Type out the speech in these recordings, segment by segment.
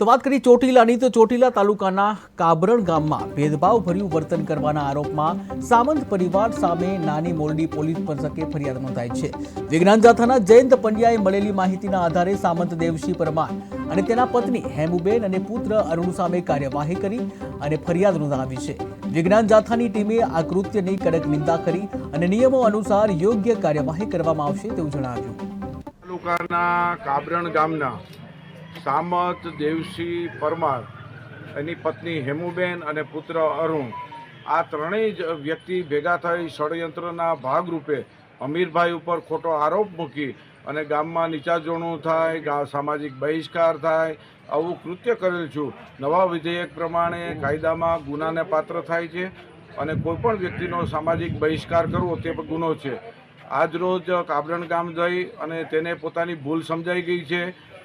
તો વાત કરી ચોટીલાની, તો ચોટીલા તાલુકાના કાબરણ ગામમાં ભેદભાવભર્યું વર્તન કરવાના આરોપમાં સામંત પરિવાર સામે નાની મોરડી પોલીસ મથકે ફરિયાદ નોંધાઈ છે. વિજ્ઞાન જાથાના જયંત પંડ્યાએ મળેલી માહિતીના આધારે સામંત દેવસિંહ પરમાર અને તેના પત્ની હેમુબેન અને પુત્ર અરુણ સામે કાર્યવાહી કરી અને ફરિયાદ નોંધાવી છે. વિજ્ઞાન જાથાની ટીમે આ કૃત્યની કડક નિંદા કરી અને નિયમો અનુસાર યોગ્ય કાર્યવાહી કરવામાં આવશે તેવું જણાવ્યું. તાલુકાના કાબરણ ગામના સામત દેવસિંહ પરમાર, એની પત્ની હેમુબેન અને પુત્ર અરુણ. આ ત્રણેય જ વ્યક્તિ ભેગા થઈ ષડયંત્રના ભાગરૂપે અમીરભાઈ ઉપર ખોટો આરોપ મૂકી અને ગામમાં નીચાજોણું થાય સામાજિક બહિષ્કાર થાય, આવું કૃત્ય કરેલ છું. નવા વિધેયક પ્રમાણે કાયદામાં ગુનાને પાત્ર થાય છે અને કોઈપણ વ્યક્તિનો સામાજિક બહિષ્કાર કરવો તે ગુનો છે. આજરોજ કાબરણ ગામ જઈ અને તેને પોતાની ભૂલ સમજાઈ ગઈ છે.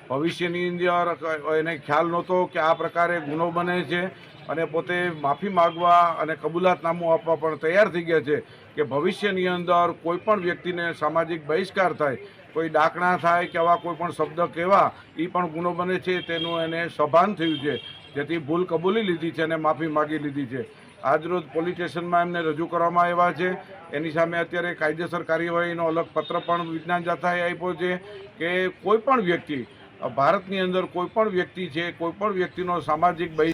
ભવિષ્યની અંદર એને ખ્યાલ નહોતો કે આ પ્રકારે ગુનો બને છે અને પોતે માફી માગવા અને કબૂલાતનામું આપવા પણ તૈયાર થઈ ગયા છે કે ભવિષ્યની અંદર કોઈ પણ વ્યક્તિને સામાજિક બહિષ્કાર થાય, કોઈ ડાકણા થાય કે આવા કોઈ પણ શબ્દ કહેવા એ પણ ગુનો બને છે, તેનું એને સભાન થયું છે. જેથી ભૂલ કબૂલી લીધી છે અને માફી માગી લીધી છે. આજરોજ પોલીસ સ્ટેશનમાં એમને રજૂ કરવામાં આવ્યા છે. એની સામે અત્યારે કાયદેસર કાર્યવાહીનો અલગ પત્ર પણ વિજ્ઞાન જાથાએ આપ્યો છે કે કોઈ પણ વ્યક્તિ ભારતની અંદર કોઈ પણ વ્યક્તિ છે કોઈ પણ વ્યક્તિનો સામાજિક બહિ